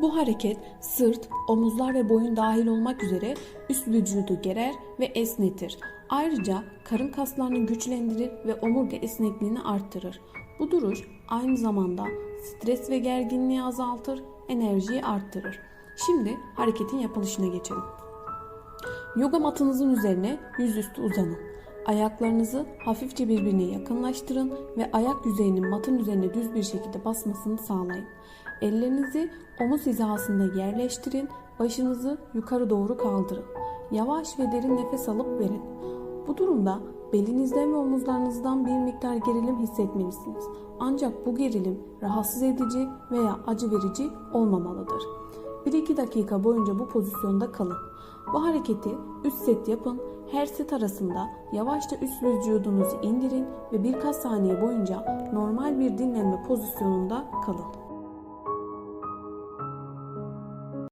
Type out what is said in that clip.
Bu hareket sırt, omuzlar ve boyun dahil olmak üzere üst vücudu gerer ve esnetir. Ayrıca karın kaslarını güçlendirir ve omurga esnekliğini arttırır. Bu duruş aynı zamanda stres ve gerginliği azaltır, enerjiyi arttırır. Şimdi hareketin yapılışına geçelim. Yoga matınızın üzerine yüzüstü uzanın. Ayaklarınızı hafifçe birbirine yakınlaştırın ve ayak yüzeyinin matın üzerine düz bir şekilde basmasını sağlayın. Ellerinizi omuz hizasında yerleştirin, başınızı yukarı doğru kaldırın. Yavaş ve derin nefes alıp verin. Bu durumda belinizden ve omuzlarınızdan bir miktar gerilim hissetmelisiniz. Ancak bu gerilim rahatsız edici veya acı verici olmamalıdır. 1-2 dakika boyunca bu pozisyonda kalın. Bu hareketi 3 set yapın. Her set arasında yavaşça üst vücudunuzu indirin ve birkaç saniye boyunca normal bir dinlenme pozisyonunda kalın.